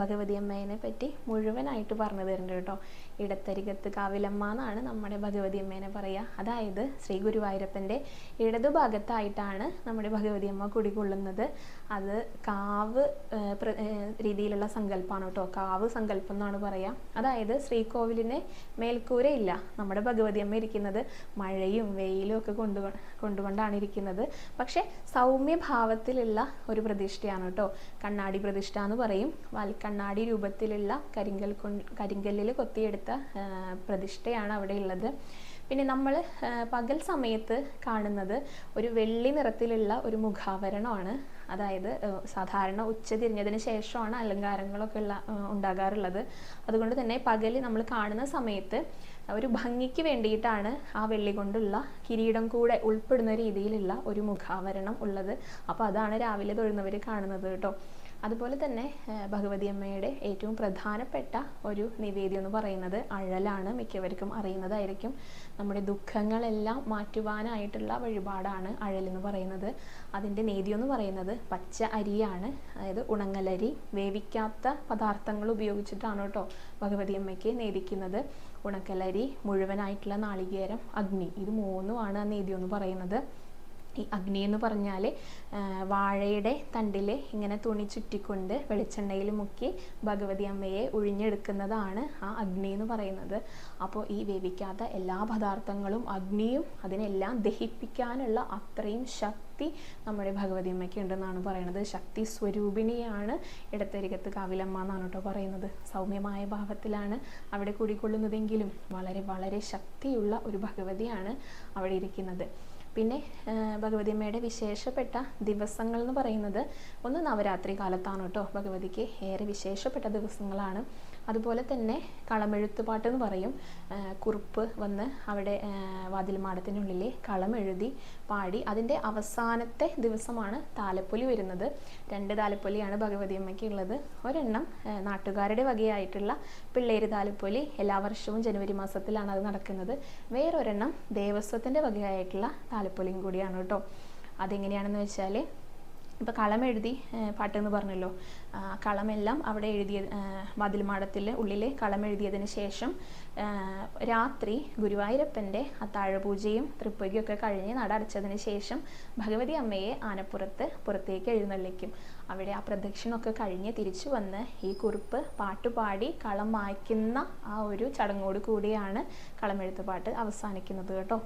ഭഗവതി അമ്മേനെ പറ്റി മുഴുവനായിട്ട് പറഞ്ഞു തരുന്നുണ്ട് കേട്ടോ. ഇടത്തരികത്ത് കാവിലമ്മ എന്നാണ് നമ്മുടെ ഭഗവതി അമ്മേനെ പറയുക. അതായത് ശ്രീ ഗുരുവായൂരപ്പന്റെ ഇടതുഭാഗത്തായിട്ടാണ് നമ്മുടെ ഭഗവതി അമ്മ കുടികൊള്ളുന്നത്. അത് കാവ് രീതിയിലുള്ള സങ്കല്പമാണ് കേട്ടോ. കാവ് സങ്കല്പം എന്നാണ് പറയുക. അതായത് ശ്രീകോവിലിന് മേൽക്കൂരയില്ല നമ്മുടെ ഭഗവതി അമ്മ ഇരിക്കുന്നത്. മഴയും വെയിലും ഒക്കെ കൊണ്ടു കൊണ്ടുകൊണ്ടാണ് ഇരിക്കുന്നത്. പക്ഷേ സൗമ്യഭാവത്തിലുള്ള ഒരു പ്രതിഷ്ഠയാണ് കേട്ടോ. കണ്ണാടി പ്രതിഷ്ഠ എന്ന് പറയും. വൽക്കണ്ണാടി രൂപത്തിലുള്ള കരിങ്കൽ കൊണ്ട് കരിങ്കല്ലിൽ കൊത്തിയെടുത്ത പ്രതിഷ്ഠയാണ് അവിടെ ഉള്ളത് പിന്നെ നമ്മൾ പകൽ സമയത്ത് കാണുന്നത് ഒരു വെള്ളി നിറത്തിലുള്ള ഒരു മുഖാവരണമാണ്. അതായത് സാധാരണ ഉച്ച തിരിഞ്ഞതിന് ശേഷമാണ് അലങ്കാരങ്ങളൊക്കെ ഉള്ള ഉണ്ടാകാറുള്ളത്. അതുകൊണ്ട് തന്നെ പകൽ നമ്മൾ കാണുന്ന സമയത്ത് ഒരു ഭംഗിക്ക് വേണ്ടിയിട്ടാണ് ആ വെള്ളി കൊണ്ടുള്ള കിരീടം കൂടെ ഉൾപ്പെടുന്ന രീതിയിലുള്ള ഒരു മുഖാവരണം ഉള്ളത്. അപ്പോൾ അതാണ് രാവിലെ തൊഴുന്നവർ കാണുന്നത് കേട്ടോ. അതുപോലെ തന്നെ ഭഗവതി അമ്മയുടെ ഏറ്റവും പ്രധാനപ്പെട്ട ഒരു നിവേദ്യം എന്ന് പറയുന്നത് അഴലാണ്. മിക്കവർക്കും അറിയുന്നതായിരിക്കും. നമ്മുടെ ദുഃഖങ്ങളെല്ലാം മാറ്റുവാനായിട്ടുള്ള വഴിപാടാണ് അഴൽ എന്ന് പറയുന്നത്. അതിന്റെ നേദ്യം എന്ന് പറയുന്നത് പച്ച അരിയാണ്. അതായത് ഉണങ്ങലരി വേവിക്കാത്ത പദാർത്ഥങ്ങൾ ഉപയോഗിച്ചിട്ടാണ് കേട്ടോ ഭഗവതി അമ്മയ്ക്ക് നേദിക്കുന്നത്. ഉണക്കലരി മുഴുവനായിട്ടുള്ള നാളികേരം അഗ്നി ഇത് മൂന്നുമാണ് ആ നേദ്യം എന്ന് പറയുന്നത്. ഈ അഗ്നി എന്ന് പറഞ്ഞാൽ വാഴയുടെ തണ്ടിൽ ഇങ്ങനെ തുണി ചുറ്റിക്കൊണ്ട് വെളിച്ചെണ്ണയിൽ മുക്കി ഭഗവതി അമ്മയെ ഉഴിഞ്ഞെടുക്കുന്നതാണ് ആ അഗ്നി എന്ന് പറയുന്നത്. അപ്പോൾ ഈ വേവിക്കാത്ത എല്ലാ പദാർത്ഥങ്ങളും അഗ്നിയും അതിനെല്ലാം ദഹിപ്പിക്കാനുള്ള അത്രയും ശക്തി നമ്മുടെ ഭഗവതി അമ്മയ്ക്ക് ഉണ്ടെന്നാണ് പറയുന്നത്. ശക്തി സ്വരൂപിണിയാണ് ഇടത്തരികത്ത് കാവിലമ്മ എന്നാണ് കേട്ടോ പറയുന്നത്. സൗമ്യമായ ഭാവത്തിലാണ് അവിടെ കൂടിക്കൊള്ളുന്നതെങ്കിലും വളരെ വളരെ ശക്തിയുള്ള ഒരു ഭഗവതിയാണ് അവിടെ ഇരിക്കുന്നത്. പിന്നെ ഭഗവതിയമ്മയുടെ ഭഗവതി വിശേഷപ്പെട്ട ദിവസങ്ങൾ എന്ന് പറയുന്നത് ഒന്ന് നവരാത്രി കാലത്താണ് കേട്ടോ. ഭഗവതിക്ക് ഏറെ വിശേഷപ്പെട്ട ദിവസങ്ങളാണ്. അതുപോലെ തന്നെ കളമെഴുത്തുപാട്ട് എന്ന് പറയും കുറിപ്പ് വന്ന് അവിടെ ആ, വാതിൽ മാടത്തിനുള്ളിൽ കളമെഴുതി പാടി. അതിന്റെ അവസാനത്തെ ദിവസമാണ് താലപ്പൊലി വരുന്നത്. രണ്ട് താലപ്പൊലിയാണ് ഭഗവതി അമ്മയ്ക്ക് ഉള്ളത്. ഒരെണ്ണം നാട്ടുകാരുടെ വകയായിട്ടുള്ള പിള്ളേര് താലപ്പൊലി എല്ലാ വർഷവും ജനുവരി മാസത്തിലാണ് അത് നടക്കുന്നത്. വേറൊരെണ്ണം ദേവസ്വത്തിന്റെ വകയായിട്ടുള്ള താലപ്പൊലിയും കൂടിയാണ് കേട്ടോ. അതെങ്ങനെയാണെന്ന് വെച്ചാൽ ഇപ്പോൾ കളം എഴുതി പാട്ട് പാട്ടെന്ന് പറഞ്ഞല്ലോ. കളമെല്ലാം അവിടെ എഴുതിയ മതിൽമാടത്തിൽ ഉള്ളിൽ കളം എഴുതിയതിന് ശേഷം രാത്രി ഗുരുവായൂരപ്പന്റെ അത്താഴപൂജയും തൃപ്പതിയൊക്കെ കഴിഞ്ഞ് നട അടച്ചതിന് ശേഷം ഭഗവതി അമ്മയെ ആനപ്പുറത്ത് പുറത്തേക്ക് എഴുന്നള്ളിക്കും. അവിടെ ആ പ്രദക്ഷിണമൊക്കെ കഴിഞ്ഞ് തിരിച്ചു വന്ന് ഈ കുറിപ്പ് പാട്ടുപാടി കളം മായ്ക്കുന്ന ആ ഒരു ചടങ്ങോട് കൂടിയാണ് കളമെഴുത്ത് പാട്ട് അവസാനിക്കുന്നത് കേട്ടോ.